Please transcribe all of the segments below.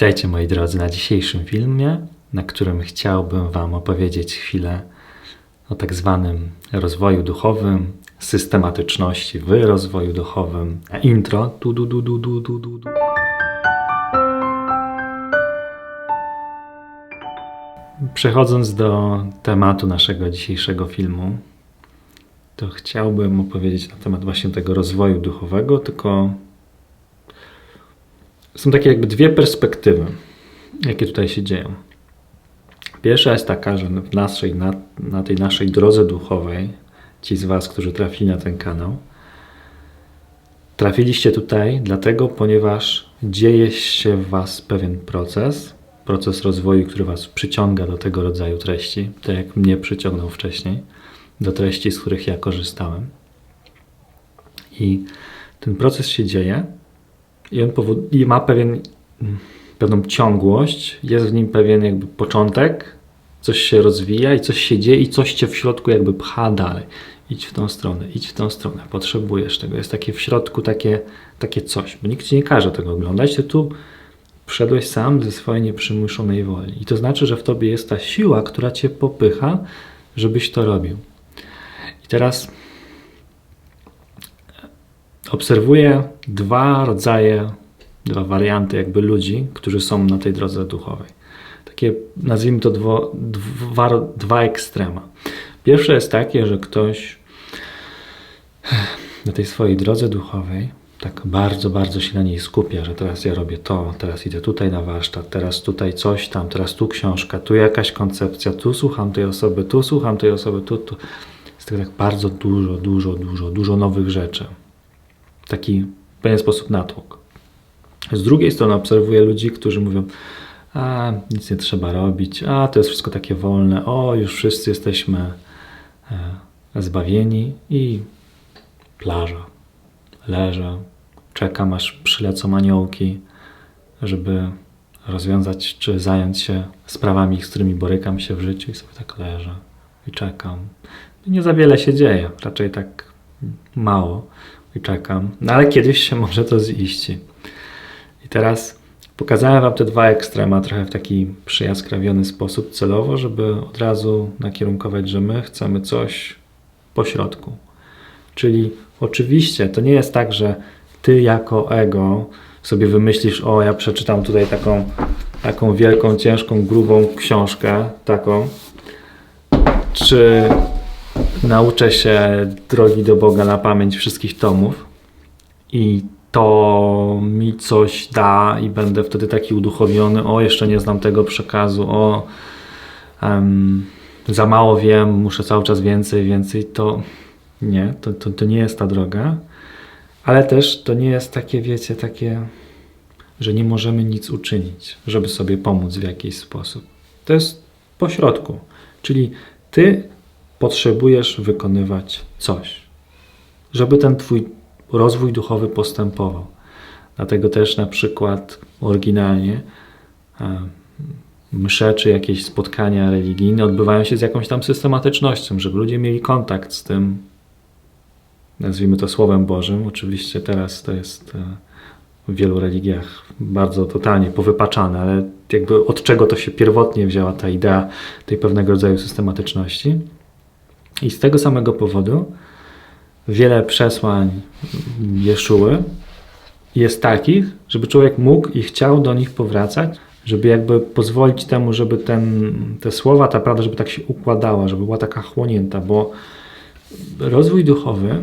Witajcie moi drodzy na dzisiejszym filmie, na którym chciałbym Wam opowiedzieć chwilę o tak zwanym rozwoju duchowym, systematyczności w rozwoju duchowym. A intro. Du, du, du, du, du, du, du. Przechodząc do tematu naszego dzisiejszego filmu, to chciałbym opowiedzieć na temat właśnie tego rozwoju duchowego, tylko są takie jakby dwie perspektywy, jakie tutaj się dzieją. Pierwsza jest taka, że w naszej, na, na tej naszej drodze duchowej, ci z Was, którzy trafili na ten kanał, trafiliście tutaj dlatego, ponieważ dzieje się w Was pewien proces, proces rozwoju, który Was przyciąga do tego rodzaju treści, tak jak mnie przyciągnął wcześniej, do treści, z których ja korzystałem. I ten proces się dzieje, i on ma pewien, pewną ciągłość, jest w nim pewien jakby początek, coś się rozwija i coś się dzieje i coś cię w środku jakby pcha dalej. Idź w tą stronę, idź w tą stronę, potrzebujesz tego. Jest takie w środku takie, takie coś, bo nikt ci nie każe tego oglądać, ty tu wszedłeś sam ze swojej nieprzymuszonej woli. I to znaczy, że w tobie jest ta siła, która cię popycha, żebyś to robił. I teraz obserwuję dwa rodzaje, dwa warianty jakby ludzi, którzy są na tej drodze duchowej. Takie, nazwijmy to dwo, dwa, dwa ekstrema. Pierwsze jest takie, że ktoś na tej swojej drodze duchowej tak bardzo, bardzo się na niej skupia, że teraz ja robię to, teraz idę tutaj na warsztat, teraz tutaj coś tam, teraz tu książka, tu jakaś koncepcja, tu słucham tej osoby, tu słucham tej osoby, tu, tu. Jest tego tak bardzo dużo, dużo, dużo, dużo nowych rzeczy taki w pewien sposób natłok. Z drugiej strony obserwuję ludzi, którzy mówią, a nic nie trzeba robić, a to jest wszystko takie wolne, o już wszyscy jesteśmy e, zbawieni i plaża. Leżę, czekam aż przylecą aniołki, żeby rozwiązać czy zająć się sprawami, z którymi borykam się w życiu i sobie tak leżę i czekam. Nie za wiele się dzieje, raczej tak mało i czekam. No ale kiedyś się może to ziści. I teraz pokazałem Wam te dwa ekstrema trochę w taki przyjaskrawiony sposób celowo, żeby od razu nakierunkować, że my chcemy coś po środku. Czyli oczywiście to nie jest tak, że Ty jako ego sobie wymyślisz, o ja przeczytam tutaj taką, taką wielką, ciężką, grubą książkę, taką, czy nauczę się drogi do Boga na pamięć wszystkich tomów i to mi coś da i będę wtedy taki uduchowiony, o jeszcze nie znam tego przekazu, o um, za mało wiem, muszę cały czas więcej, więcej, to nie, to, to, to nie jest ta droga, ale też to nie jest takie, wiecie, takie, że nie możemy nic uczynić, żeby sobie pomóc w jakiś sposób. To jest pośrodku, czyli ty potrzebujesz wykonywać coś, żeby ten Twój rozwój duchowy postępował. Dlatego też na przykład oryginalnie e, msze czy jakieś spotkania religijne odbywają się z jakąś tam systematycznością, żeby ludzie mieli kontakt z tym, nazwijmy to Słowem Bożym. Oczywiście teraz to jest e, w wielu religiach bardzo totalnie powypaczane, ale jakby od czego to się pierwotnie wzięła ta idea tej pewnego rodzaju systematyczności. I z tego samego powodu wiele przesłań Jeszuły jest takich, żeby człowiek mógł i chciał do nich powracać, żeby jakby pozwolić temu, żeby ten, te słowa, ta prawda, żeby tak się układała, żeby była taka chłonięta, bo rozwój duchowy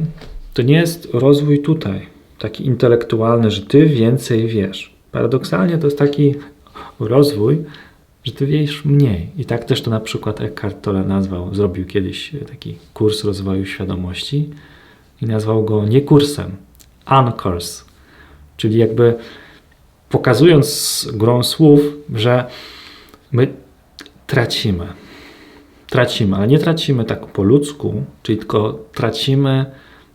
to nie jest rozwój tutaj, taki intelektualny, że ty więcej wiesz. Paradoksalnie to jest taki rozwój, że ty wiesz mniej. I tak też to na przykład Eckhart Tolle nazwał, zrobił kiedyś taki kurs rozwoju świadomości i nazwał go nie kursem, unkurs, czyli jakby pokazując grą słów, że my tracimy. Tracimy, ale nie tracimy tak po ludzku, czyli tylko tracimy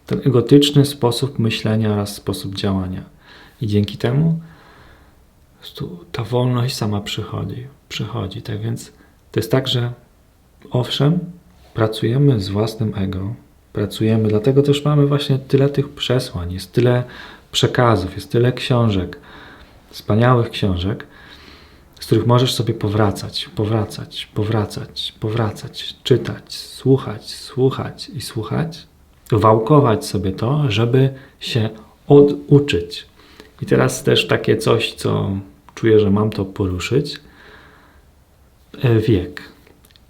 ten egotyczny sposób myślenia oraz sposób działania. I dzięki temu ta wolność sama przychodzi. przychodzi. Tak więc to jest tak, że owszem, pracujemy z własnym ego, pracujemy, dlatego też mamy właśnie tyle tych przesłań, jest tyle przekazów, jest tyle książek, wspaniałych książek, z których możesz sobie powracać, powracać, powracać, powracać, czytać, słuchać, słuchać i słuchać, wałkować sobie to, żeby się oduczyć. I teraz też takie coś, co czuję, że mam to poruszyć. E, Wiek.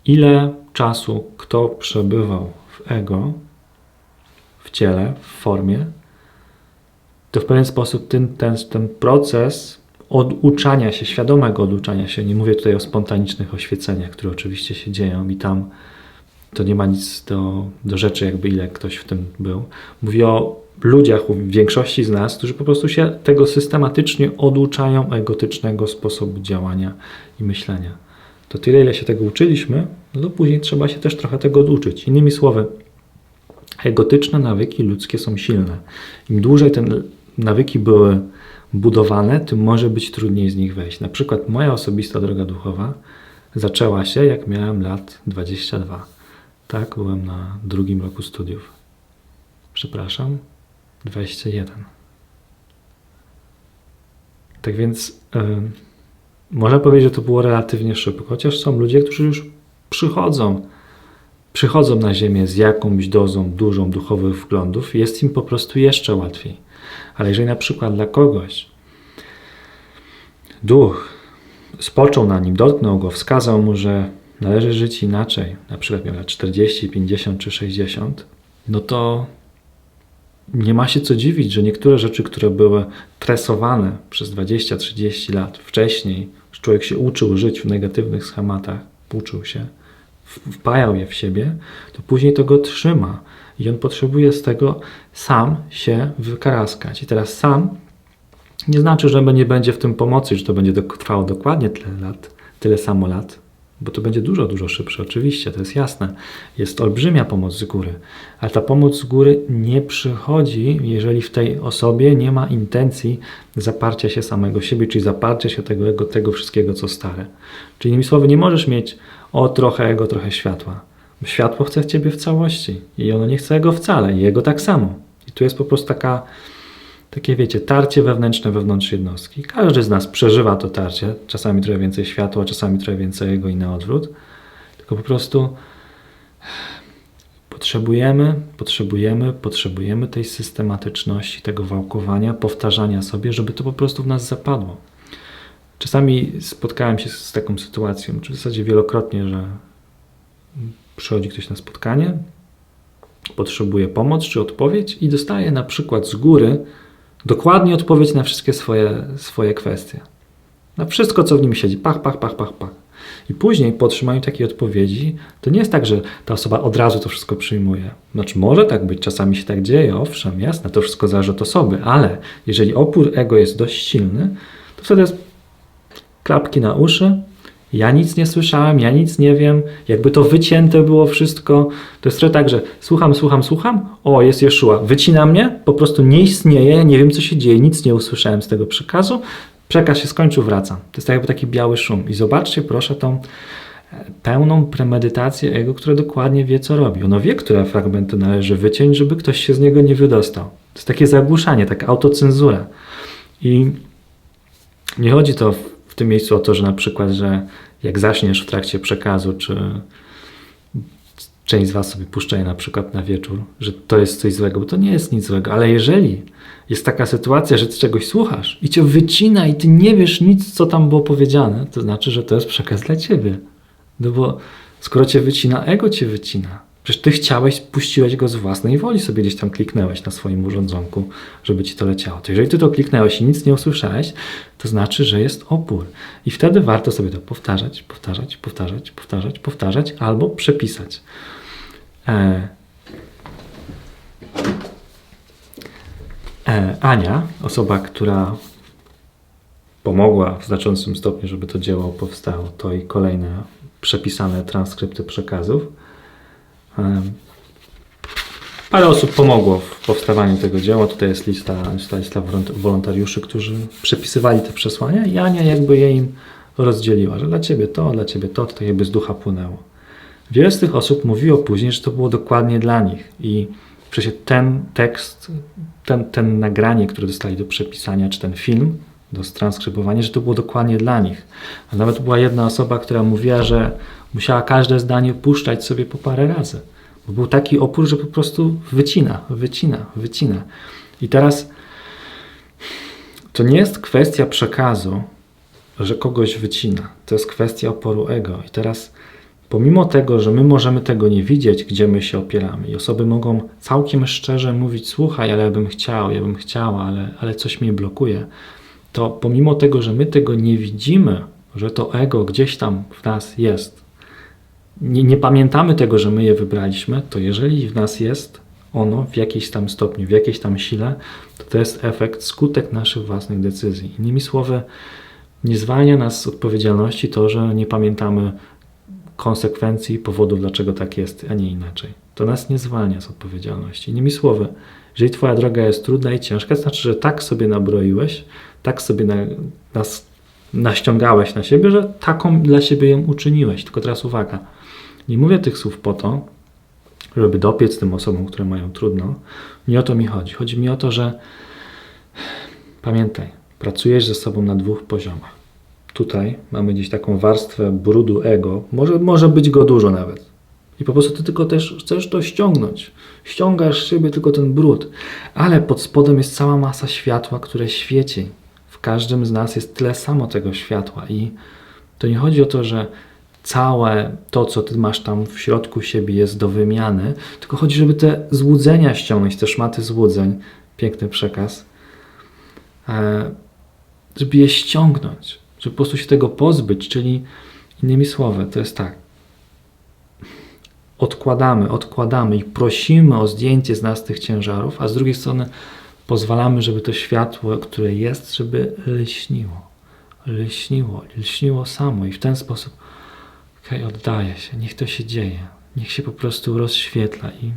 Ile czasu kto przebywał w ego, w ciele, w formie, to w pewien sposób ten, ten, ten proces oduczania się, świadomego oduczania się, nie mówię tutaj o spontanicznych oświeceniach, które oczywiście się dzieją i tam to nie ma nic do, do rzeczy, jakby ile ktoś w tym był. Mówię o ludziach, u większości z nas, którzy po prostu się tego systematycznie oduczają egotycznego sposobu działania i myślenia. To tyle, ile się tego uczyliśmy, no to później trzeba się też trochę tego oduczyć. Innymi słowy, egotyczne nawyki ludzkie są silne. Im dłużej te nawyki były budowane, tym może być trudniej z nich wejść. Na przykład moja osobista droga duchowa zaczęła się, jak miałem lat 22. Tak, byłem na drugim roku studiów. Przepraszam, 21. Tak więc y, można powiedzieć, że to było relatywnie szybko, chociaż są ludzie, którzy już przychodzą, przychodzą na Ziemię z jakąś dozą dużą duchowych wglądów, jest im po prostu jeszcze łatwiej. Ale jeżeli na przykład dla kogoś duch spoczął na nim, dotknął go, wskazał mu, że należy żyć inaczej, na przykład miał lat 40, 50 czy 60, no to nie ma się co dziwić, że niektóre rzeczy, które były tresowane przez 20-30 lat wcześniej, że człowiek się uczył żyć w negatywnych schematach, uczył się, wpajał je w siebie, to później to go trzyma i on potrzebuje z tego sam się wykaraskać. I teraz sam nie znaczy, że nie będzie w tym pomocy, że to będzie trwało dokładnie tyle lat, tyle samo lat, bo to będzie dużo, dużo szybsze, oczywiście, to jest jasne. Jest olbrzymia pomoc z góry, ale ta pomoc z góry nie przychodzi, jeżeli w tej osobie nie ma intencji zaparcia się samego siebie, czyli zaparcia się tego, tego wszystkiego, co stare. Czyli innymi słowy, nie możesz mieć o trochę ego, trochę światła. Światło chce w ciebie w całości i ono nie chce go wcale, i jego tak samo. I tu jest po prostu taka takie wiecie, tarcie wewnętrzne wewnątrz jednostki. Każdy z nas przeżywa to tarcie, czasami trochę więcej światła, czasami trochę więcej jego i na odwrót. Tylko po prostu potrzebujemy, potrzebujemy, potrzebujemy tej systematyczności, tego wałkowania, powtarzania sobie, żeby to po prostu w nas zapadło. Czasami spotkałem się z taką sytuacją, czy w zasadzie wielokrotnie, że przychodzi ktoś na spotkanie, potrzebuje pomoc czy odpowiedź i dostaje na przykład z góry dokładnie odpowiedź na wszystkie swoje, swoje kwestie. Na wszystko, co w nim siedzi. Pach, pach, pach, pach, pach. I później po otrzymaniu takiej odpowiedzi, to nie jest tak, że ta osoba od razu to wszystko przyjmuje. Znaczy, może tak być, czasami się tak dzieje, owszem, jasne, to wszystko zależy od osoby, ale jeżeli opór ego jest dość silny, to wtedy jest klapki na uszy, ja nic nie słyszałem, ja nic nie wiem, jakby to wycięte było wszystko. To jest trochę tak, że słucham, słucham, słucham, o, jest Jeszua, wycina mnie, po prostu nie istnieje, nie wiem co się dzieje, nic nie usłyszałem z tego przekazu, przekaz się skończył, wracam. To jest jakby taki biały szum. I zobaczcie proszę tą e, pełną premedytację ego, które dokładnie wie, co robi. Ono wie, które fragmenty należy wyciąć, żeby ktoś się z niego nie wydostał. To jest takie zagłuszanie, taka autocenzura. I nie chodzi to w tym miejscu o to, że na przykład, że jak zaśniesz w trakcie przekazu, czy część z Was sobie puszcza na przykład na wieczór, że to jest coś złego, bo to nie jest nic złego, ale jeżeli jest taka sytuacja, że Ty czegoś słuchasz i Cię wycina i Ty nie wiesz nic, co tam było powiedziane, to znaczy, że to jest przekaz dla Ciebie. No bo skoro Cię wycina, ego Cię wycina. Przecież ty chciałeś, puściłeś go z własnej woli, sobie gdzieś tam kliknęłeś na swoim urządzonku, żeby ci to leciało. To jeżeli ty to kliknęłeś i nic nie usłyszałeś, to znaczy, że jest opór. I wtedy warto sobie to powtarzać, powtarzać, powtarzać, powtarzać, powtarzać albo przepisać. E... E, Ania, osoba, która pomogła w znaczącym stopniu, żeby to dzieło powstało, to i kolejne przepisane transkrypty przekazów Parę osób pomogło w powstawaniu tego dzieła. Tutaj jest lista, lista, lista wolontariuszy, którzy przepisywali te przesłania i Ania jakby je im rozdzieliła, że dla ciebie to, dla ciebie to, to jakby z ducha płynęło. Wiele z tych osób mówiło później, że to było dokładnie dla nich i przecież ten tekst, ten, ten nagranie, które dostali do przepisania, czy ten film, do transkrybowania, że to było dokładnie dla nich. A nawet była jedna osoba, która mówiła, że musiała każde zdanie puszczać sobie po parę razy. Bo był taki opór, że po prostu wycina, wycina, wycina. I teraz to nie jest kwestia przekazu, że kogoś wycina. To jest kwestia oporu ego. I teraz, pomimo tego, że my możemy tego nie widzieć, gdzie my się opieramy, i osoby mogą całkiem szczerze mówić: Słuchaj, ale ja bym chciał, ja bym chciała, ale, ale coś mnie blokuje, to pomimo tego, że my tego nie widzimy, że to ego gdzieś tam w nas jest, nie, nie pamiętamy tego, że my je wybraliśmy, to jeżeli w nas jest ono w jakiejś tam stopniu, w jakiejś tam sile, to to jest efekt, skutek naszych własnych decyzji. Innymi słowy, nie zwalnia nas z odpowiedzialności to, że nie pamiętamy konsekwencji, powodów, dlaczego tak jest, a nie inaczej. To nas nie zwalnia z odpowiedzialności. Innymi słowy, jeżeli Twoja droga jest trudna i ciężka, to znaczy, że tak sobie nabroiłeś, tak sobie na, nas naściągałeś na siebie, że taką dla siebie ją uczyniłeś. Tylko teraz uwaga, nie mówię tych słów po to, żeby dopiec tym osobom, które mają trudno. Nie o to mi chodzi. Chodzi mi o to, że pamiętaj, pracujesz ze sobą na dwóch poziomach. Tutaj mamy gdzieś taką warstwę brudu ego, może, może być go dużo nawet. I po prostu ty tylko też chcesz to ściągnąć. Ściągasz z siebie tylko ten brud, ale pod spodem jest cała masa światła, które świeci. Każdym z nas jest tyle samo tego światła i to nie chodzi o to, że całe to, co ty masz tam w środku siebie jest do wymiany, tylko chodzi, żeby te złudzenia ściągnąć, te szmaty złudzeń, piękny przekaz, e, żeby je ściągnąć, żeby po prostu się tego pozbyć, czyli innymi słowy, to jest tak, odkładamy, odkładamy i prosimy o zdjęcie z nas tych ciężarów, a z drugiej strony pozwalamy, żeby to światło, które jest, żeby lśniło, lśniło, lśniło samo i w ten sposób Okej, okay, oddaję się, niech to się dzieje, niech się po prostu rozświetla i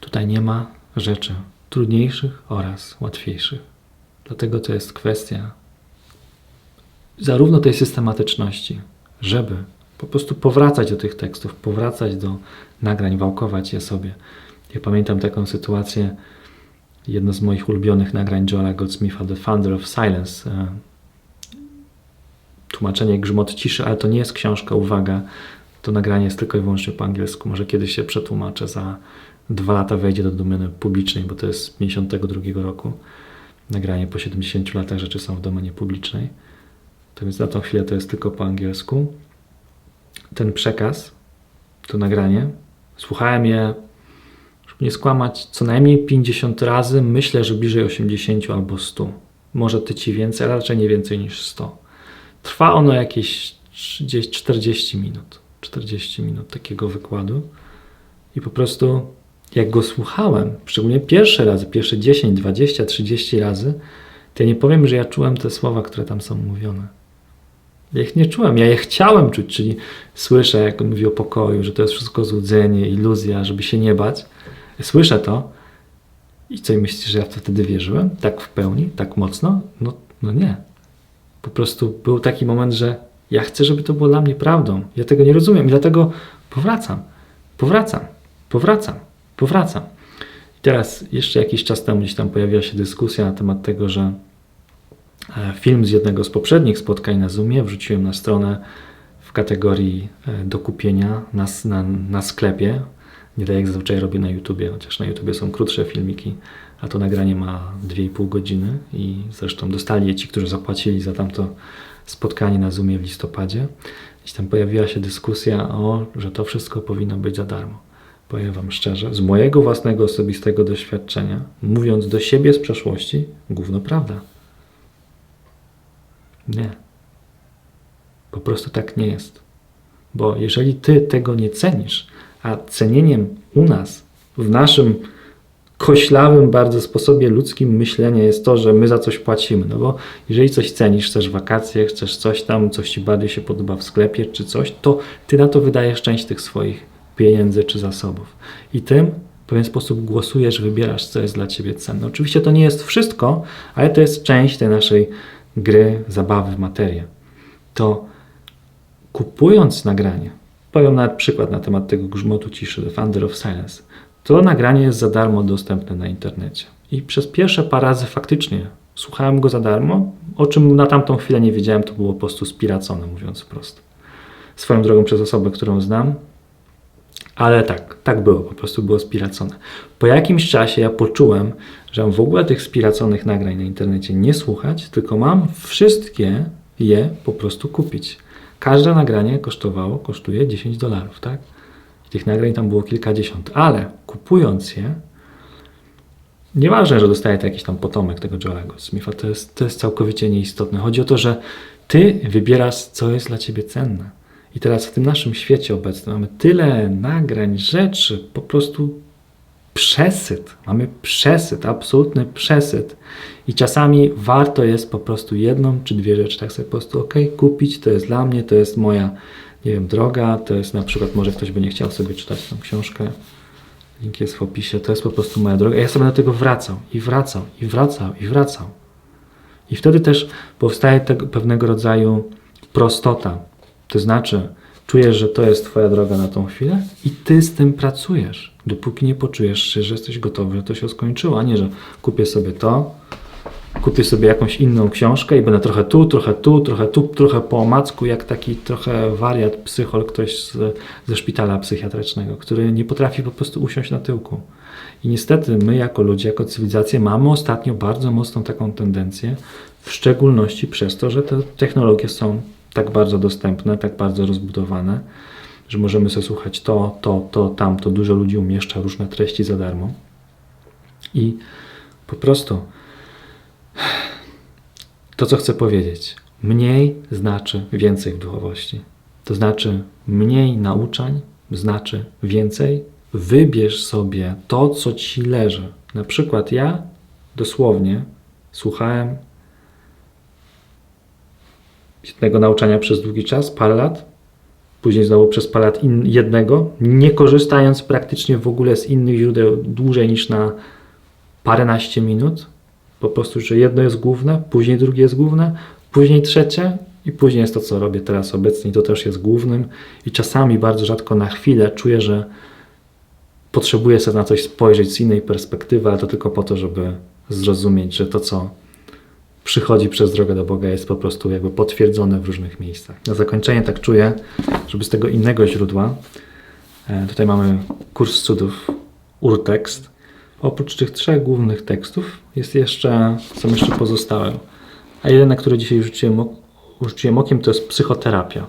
tutaj nie ma rzeczy trudniejszych oraz łatwiejszych. Dlatego to jest kwestia zarówno tej systematyczności, żeby po prostu powracać do tych tekstów, powracać do nagrań, wałkować je sobie. Ja pamiętam taką sytuację, jedno z moich ulubionych nagrań Joela Goldsmitha, The Founder of Silence, e, tłumaczenie Grzmot Ciszy, ale to nie jest książka, uwaga, to nagranie jest tylko i wyłącznie po angielsku. Może kiedyś się przetłumaczę, za dwa lata wejdzie do domeny publicznej, bo to jest z 52 roku. Nagranie po 70 latach rzeczy są w domenie publicznej. To więc na tą chwilę to jest tylko po angielsku. Ten przekaz, to nagranie, słuchałem je, żeby nie skłamać, co najmniej 50 razy, myślę, że bliżej 80 albo 100. Może tyci więcej, ale raczej nie więcej niż 100. Trwa ono jakieś 30, 40 minut. 40 minut takiego wykładu. I po prostu, jak go słuchałem, szczególnie pierwsze razy, pierwsze 10, 20, 30 razy, to ja nie powiem, że ja czułem te słowa, które tam są mówione. Ja ich nie czułem, ja je chciałem czuć, czyli słyszę, jak on mówi o pokoju, że to jest wszystko złudzenie, iluzja, żeby się nie bać. Słyszę to i co, i myślisz, że ja wtedy wierzyłem? Tak w pełni? Tak mocno? No, no nie po prostu był taki moment, że ja chcę, żeby to było dla mnie prawdą. Ja tego nie rozumiem i dlatego powracam, powracam, powracam, powracam. I teraz jeszcze jakiś czas temu gdzieś tam pojawiła się dyskusja na temat tego, że film z jednego z poprzednich spotkań na Zoomie wrzuciłem na stronę w kategorii e, do kupienia na, na, na sklepie. Nie tak jak zazwyczaj robię na YouTubie, chociaż na YouTubie są krótsze filmiki a to nagranie ma 2,5 godziny i zresztą dostali je ci, którzy zapłacili za tamto spotkanie na Zoomie w listopadzie. I tam pojawiła się dyskusja o, że to wszystko powinno być za darmo. Powiem Wam szczerze, z mojego własnego osobistego doświadczenia, mówiąc do siebie z przeszłości, gówno prawda. Nie. Po prostu tak nie jest. Bo jeżeli Ty tego nie cenisz, a cenieniem u nas, w naszym koślawym bardzo sposobie ludzkim myślenia jest to, że my za coś płacimy. No bo jeżeli coś cenisz, chcesz wakacje, chcesz coś tam, coś ci bardziej się podoba w sklepie czy coś, to ty na to wydajesz część tych swoich pieniędzy czy zasobów. I tym w pewien sposób głosujesz, wybierasz, co jest dla ciebie cenne. Oczywiście to nie jest wszystko, ale to jest część tej naszej gry, zabawy w materię. To kupując nagranie, powiem nawet przykład na temat tego grzmotu ciszy, The Thunder of Silence, To nagranie jest za darmo dostępne na internecie. I przez pierwsze parę razy faktycznie słuchałem go za darmo, o czym na tamtą chwilę nie wiedziałem, to było po prostu spiracone, mówiąc prosto. Swoją drogą przez osobę, którą znam, ale tak, tak było, po prostu było spiracone. Po jakimś czasie ja poczułem, że mam w ogóle tych spiraconych nagrań na internecie nie słuchać, tylko mam wszystkie je po prostu kupić. Każde nagranie kosztowało, kosztuje 10 dolarów, tak? I tych nagrań tam było kilkadziesiąt, ale kupując je, nieważne, że dostaje to jakiś tam potomek tego Joelego Smitha, to jest, to jest całkowicie nieistotne. Chodzi o to, że ty wybierasz, co jest dla ciebie cenne. I teraz w tym naszym świecie obecnym mamy tyle nagrań, rzeczy, po prostu przesyt. Mamy przesyt, absolutny przesyt. I czasami warto jest po prostu jedną czy dwie rzeczy, tak sobie po prostu, ok, kupić, to jest dla mnie, to jest moja, nie wiem, droga, to jest na przykład, może ktoś by nie chciał sobie czytać tą książkę, link jest w opisie, to jest po prostu moja droga. Ja sobie do tego wracał i wracał i wracał i wracał. I wtedy też powstaje tego, pewnego rodzaju prostota. To znaczy, czujesz, że to jest Twoja droga na tą chwilę i Ty z tym pracujesz, dopóki nie poczujesz się, że jesteś gotowy, że to się skończyło, a nie, że kupię sobie to, kupię sobie jakąś inną książkę i będę trochę tu, trochę tu, trochę tu, trochę po omacku, jak taki trochę wariat, psychol, ktoś z, ze szpitala psychiatrycznego, który nie potrafi po prostu usiąść na tyłku. I niestety my jako ludzie, jako cywilizacja mamy ostatnio bardzo mocną taką tendencję, w szczególności przez to, że te technologie są tak bardzo dostępne, tak bardzo rozbudowane, że możemy sobie słuchać to, to, to, tamto. Dużo ludzi umieszcza różne treści za darmo. I po prostu to, co chcę powiedzieć, mniej znaczy więcej w duchowości. To znaczy mniej nauczań znaczy więcej. Wybierz sobie to, co ci leży. Na przykład ja dosłownie słuchałem jednego nauczania przez długi czas, parę lat, później znowu przez parę lat in, jednego, nie korzystając praktycznie w ogóle z innych źródeł dłużej niż na paręnaście minut. Po prostu, że jedno jest główne, później drugie jest główne, później trzecie i później jest to, co robię teraz obecnie, to też jest głównym. I czasami bardzo rzadko na chwilę czuję, że potrzebuję sobie na coś spojrzeć z innej perspektywy, ale to tylko po to, żeby zrozumieć, że to, co przychodzi przez drogę do Boga, jest po prostu jakby potwierdzone w różnych miejscach. Na zakończenie tak czuję, żeby z tego innego źródła, e, tutaj mamy kurs cudów, urtekst. Oprócz tych trzech głównych tekstów jest jeszcze, są jeszcze pozostałe. A jeden, na który dzisiaj rzuciłem, rzuciłem okiem, to jest psychoterapia.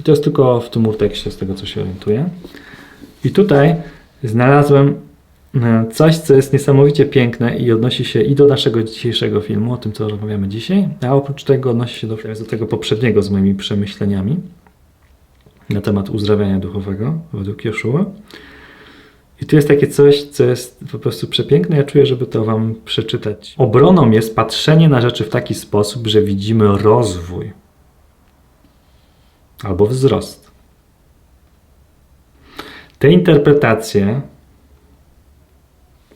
I to jest tylko w tym urtekście, z tego co się orientuję. I tutaj znalazłem coś, co jest niesamowicie piękne i odnosi się i do naszego dzisiejszego filmu, o tym, co rozmawiamy dzisiaj, a oprócz tego odnosi się do, do tego poprzedniego z moimi przemyśleniami na temat uzdrawiania duchowego według Jeszua. I tu jest takie coś, co jest po prostu przepiękne. Ja czuję, żeby to Wam przeczytać. Obroną jest patrzenie na rzeczy w taki sposób, że widzimy rozwój albo wzrost. Te interpretacje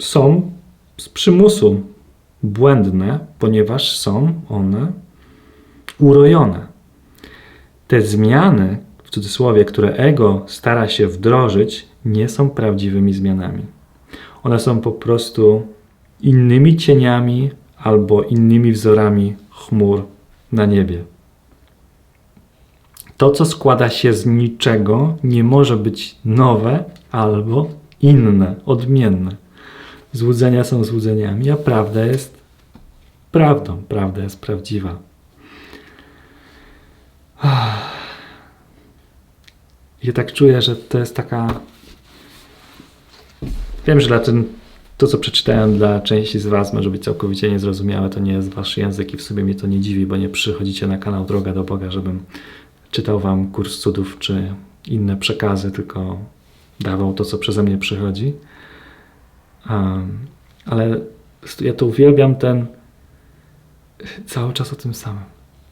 są z przymusu błędne, ponieważ są one urojone. Te zmiany, w cudzysłowie, które ego stara się wdrożyć, nie są prawdziwymi zmianami. One są po prostu innymi cieniami albo innymi wzorami chmur na niebie. To, co składa się z niczego, nie może być nowe albo inne, odmienne. Złudzenia są złudzeniami, a prawda jest prawdą, prawda jest prawdziwa. Ja tak czuję, że to jest taka. Wiem, że dla tym, to, co przeczytałem dla części z Was, może być całkowicie niezrozumiałe. To nie jest Wasz język i w sobie mnie to nie dziwi, bo nie przychodzicie na kanał Droga do Boga, żebym czytał Wam kurs cudów czy inne przekazy, tylko dawał to, co przeze mnie przychodzi. Ale ja to uwielbiam ten cały czas o tym samym.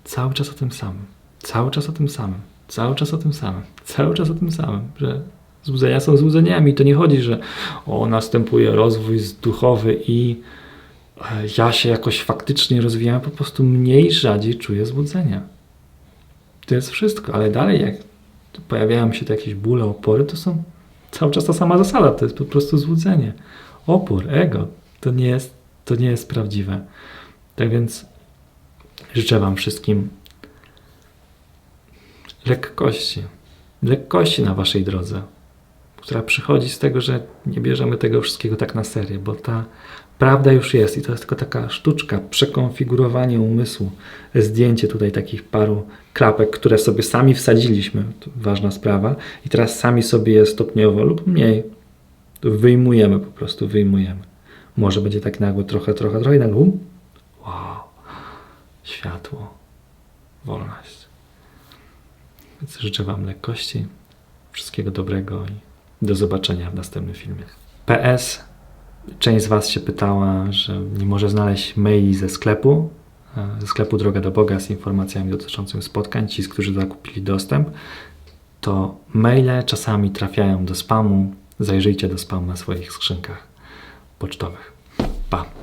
Cały czas o tym samym. Cały czas o tym samym. Cały czas o tym samym. Cały czas o tym samym, że złudzenia są złudzeniami. To nie chodzi, że o, następuje rozwój duchowy i e, ja się jakoś faktycznie rozwijam, po prostu mniej rzadziej czuję złudzenia. To jest wszystko, ale dalej jak pojawiają się te jakieś bóle, opory, to są Cały czas ta sama zasada, to jest po prostu złudzenie. Opór, ego, to nie jest, to nie jest prawdziwe. Tak więc życzę Wam wszystkim lekkości, lekkości na Waszej drodze, która przychodzi z tego, że nie bierzemy tego wszystkiego tak na serio, bo ta prawda już jest i to jest tylko taka sztuczka, przekonfigurowanie umysłu, zdjęcie tutaj takich paru klapek, które sobie sami wsadziliśmy, ważna sprawa, i teraz sami sobie je stopniowo lub mniej wyjmujemy, po prostu wyjmujemy. Może będzie tak nagło, trochę, trochę, trochę i nagle, um, wow, światło, wolność. Więc życzę Wam lekkości, wszystkiego dobrego i do zobaczenia w następnym filmie. PS. Część z Was się pytała, że nie może znaleźć maili ze sklepu, e, ze sklepu Droga do Boga z informacjami dotyczącymi spotkań, ci, z którzy zakupili dostęp, to maile czasami trafiają do spamu. Zajrzyjcie do spamu na swoich skrzynkach pocztowych. Pa!